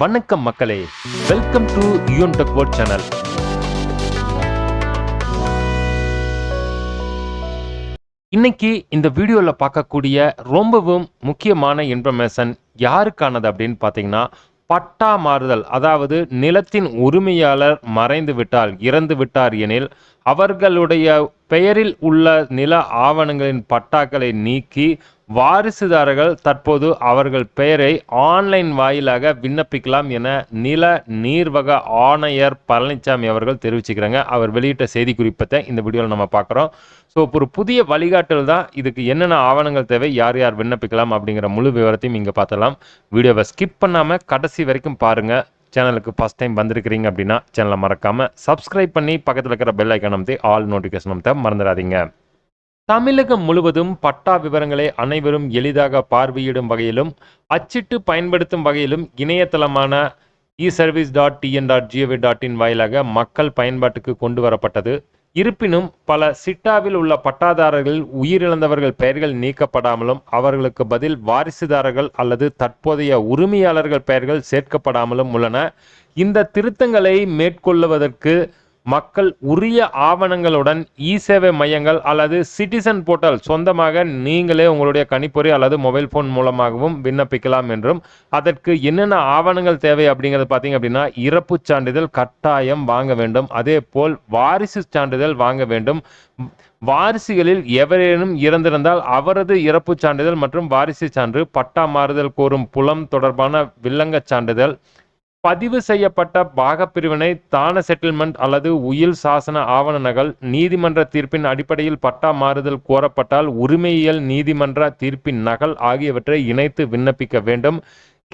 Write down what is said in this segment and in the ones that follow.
வணக்கம் மக்களே. Welcome to யூன் டெக் வேர்ட் சேனல் இன்னைக்கு இந்த வீடியோவில் பார்க்கக்கூடிய ரொம்பவும் முக்கியமான இன்ஃபர்மேஷன் யாருக்கானது அப்படின்னு பார்த்தீங்கன்னா பட்டா மாறுதல் அதாவது நிலத்தின் உரிமையாளர் மறைந்து விட்டால் இறந்து விட்டார் எனில் அவர்களுடைய பெயரில் உள்ள நில ஆவணங்களின் பட்டாக்களை நீக்கி வாரிசுதாரர்கள் தற்போது அவர்கள் பெயரை ஆன்லைன் வாயிலாக விண்ணப்பிக்கலாம் என நில நீர்வக ஆணையர் பழனிசாமி அவர்கள் தெரிவிச்சுக்கிறாங்க. அவர் வெளியிட்ட செய்தி குறிப்பத்தை இந்த வீடியோவில் நம்ம பார்க்குறோம். ஸோ ஒரு புதிய வழிகாட்டல் தான். இதுக்கு என்னென்ன ஆவணங்கள் தேவை யார் யார் விண்ணப்பிக்கலாம் அப்படிங்கிற முழு விவரத்தையும் இங்கே பார்த்தலாம் வீடியோவை ஸ்கிப் பண்ணாமல் கடைசி வரைக்கும் பாருங்கள் சேனலுக்கு ஃபஸ்ட் டைம் வந்திருக்கிறீங்க அப்படின்னா சேனலை மறக்காமல் சப்ஸ்கிரைப் பண்ணி பக்கத்தில் இருக்கிற பெல் ஐக்கான் அமைத்து ஆல் நோட்டிஃபிகேஷன் அமைத்த மறந்துடாதீங்க. தமிழகம் முழுவதும் பட்டா விவரங்களை அனைவரும் எளிதாக பார்வையிடும் வகையிலும் அச்சிட்டு பயன்படுத்தும் வகையிலும் இணையதளமான e service dot TN dot G O V dot in வாயிலாக மக்கள் பயன்பாட்டுக்கு கொண்டு வரப்பட்டது. இருப்பினும் பல சிட்டாவில் உள்ள பட்டாதாரர்கள் உயிரிழந்தவர்கள் பெயர்கள் நீக்கப்படாமலும் அவர்களுக்கு பதில் வாரிசுதாரர்கள் அல்லது தற்போதைய உரிமையாளர்கள் பெயர்கள் சேர்க்கப்படாமலும் உள்ளன. இந்த திருத்தங்களை மேற்கொள்வதற்கு மக்கள் உரிய ஆவணங்களுடன் இ சேவை மையங்கள் அல்லது சிட்டிசன் போர்ட்டல் சொந்தமாக நீங்களே உங்களுடைய கணிப்பொறி அல்லது மொபைல் ஃபோன் மூலமாகவும் விண்ணப்பிக்கலாம் என்றும் அதற்கு என்னென்ன ஆவணங்கள் தேவை அப்படிங்கிறது பார்த்தீங்க அப்படின்னா இறப்பு சான்றிதழ் கட்டாயம் வாங்க வேண்டும். அதே போல் வாரிசு சான்றிதழ் வாங்க வேண்டும். வாரிசுகளில் எவரேனும் இறந்திருந்தால் அவரது இறப்பு சான்றிதழ் மற்றும் வாரிசு சான்று பட்டா மாறுதல் கோரும் புலம் தொடர்பான வில்லங்கச் சான்றிதழ் பதிவு செய்யப்பட்ட பாகப்பிரிவினை தான செட்டில்மெண்ட் அல்லது உயில் சாசன ஆவண நகல் நீதிமன்ற தீர்ப்பின் அடிப்படையில் பட்டா மாறுதல் கோரப்பட்டால் உரிமையியல் நீதிமன்ற தீர்ப்பின் நகல் ஆகியவற்றை இணைத்து விண்ணப்பிக்க வேண்டும்.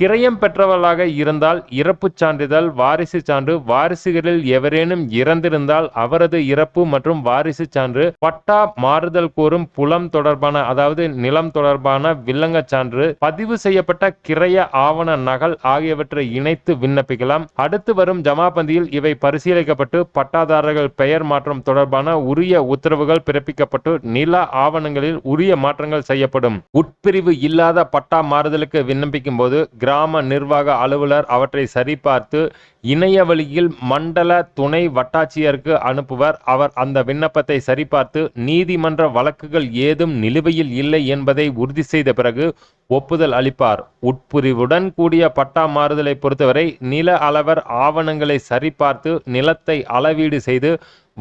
கிரயம் பெற்றவர்களாக இருந்தால் இறப்புச் சான்றிதழ் வாரிசு சான்று வாரிசுகளில் எவரேனும் இறந்திருந்தால் அவரது இறப்பு மற்றும் வாரிசு சான்று பட்டா மாறுதல் கோரும் புலம் தொடர்பான அதாவது நிலம் தொடர்பான வில்லங்கச் சான்று பதிவு செய்யப்பட்ட கிரய ஆவண நகல் ஆகியவற்றை இணைத்து விண்ணப்பிக்கலாம். அடுத்து வரும் ஜமாபந்தியில் இவை பரிசீலிக்கப்பட்டு பட்டாதாரர்கள் பெயர் மாற்றம் தொடர்பான உரிய உத்தரவுகள் பிறப்பிக்கப்பட்டு நில ஆவணங்களில் உரிய மாற்றங்கள் செய்யப்படும். உட்பிரிவு இல்லாத பட்டா மாறுதலுக்கு விண்ணப்பிக்கும் போது கிராம நிர்வாக அலுவலர் அவற்றை சரிபார்த்து இணைய வழியில் மண்டல துணை வட்டாட்சியருக்கு அனுப்புவர். அவர் அந்த விண்ணப்பத்தை சரிபார்த்து நீதிமன்ற வழக்குகள் ஏதும் நிலுவையில் இல்லை என்பதை உறுதி செய்த பிறகு ஒப்புதல் அளிப்பார். உட்பிரிவுடன் கூடிய பட்டா மாறுதலை பொறுத்தவரை நில அளவர் ஆவணங்களை சரிபார்த்து நிலத்தை அளவீடு செய்து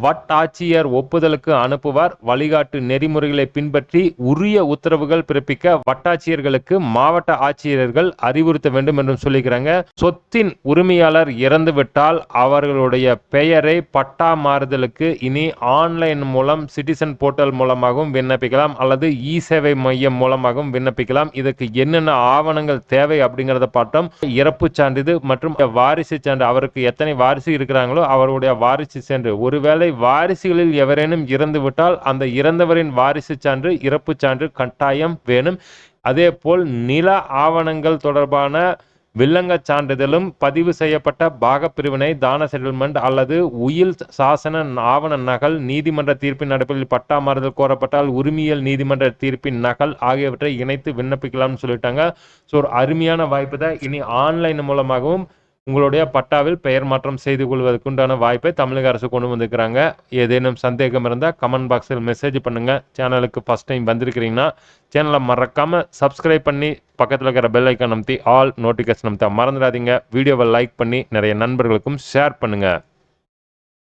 வட்டாட்சியர் ஒப்புதலுக்கு அனுப்புவார். வழிகாட்டு நெறிமுறைகளை பின்பற்றி உரிய உத்தரவுகள் பிறப்பிக்க வட்டாட்சியர்களுக்கு மாவட்ட ஆட்சியர்கள் அறிவுறுத்த வேண்டும் என்றும் சொல்லிக்கிறாங்க. சொத்தின் உரிமையாளர் இறந்துவிட்டால் அவர்களுடைய பெயரை பட்டா மாறுதலுக்கு இனி ஆன்லைன் மூலம் சிட்டிசன் போர்ட்டல் மூலமாகவும் விண்ணப்பிக்கலாம் அல்லது இ சேவை மையம் மூலமாகவும் விண்ணப்பிக்கலாம். இதுக்கு என்னென்ன ஆவணங்கள் தேவை அப்படிங்கிறத பார்த்தோம். இறப்பு சான்றிதழ் மற்றும் வாரிசு சான்று அவருக்கு எத்தனை வாரிசு இருக்கிறாங்களோ அவருடைய வாரிசு சான்று. ஒருவேளை வாரிசுகளில் எவரேனும் இறந்துவிட்டால் அந்த இறந்தவரின் வாரிசு சான்று இறப்பு சான்று கட்டாயம் வேணும். அதே போல் நில ஆவணங்கள் தொடர்பான வில்லங்கச் சான்றிதழும் பதிவு செய்யப்பட்ட பாகப்பிரிவினை தான செட்டில்மெண்ட் அல்லது உயில் சாசன ஆவண நகல் நீதிமன்ற தீர்ப்பின் அடிப்படையில் பட்டா மாறுதல் கோரப்பட்டால் உரிமையல் நீதிமன்ற தீர்ப்பின் நகல் ஆகியவற்றை இணைத்து விண்ணப்பிக்கலாம்னு சொல்லிட்டாங்க. ஸோ ஒரு அருமையான வாய்ப்பு தான். இனி ஆன்லைன் மூலமாகவும் உங்களுடைய பட்டாவில் பெயர் மாற்றம் செய்து கொள்வதற்குண்டான வாய்ப்பை தமிழக அரசு கொண்டு வந்திருக்கிறாங்க. ஏதேனும் சந்தேகம் இருந்தால் கமெண்ட் பாக்ஸில் மெசேஜ் பண்ணுங்கள் சேனலுக்கு ஃபஸ்ட் டைம் வந்திருக்கிறீங்கன்னா சேனலை மறக்காமல் சப்ஸ்கிரைப் பண்ணி பக்கத்தில் இருக்கிற பெல் ஐக்கான் அமைத்தி ஆல் நோட்டிஃபிகேஷன் அமைத்த மறந்துடாதீங்க. வீடியோவை லைக் பண்ணி நிறைய நண்பர்களுக்கும் ஷேர் பண்ணுங்கள்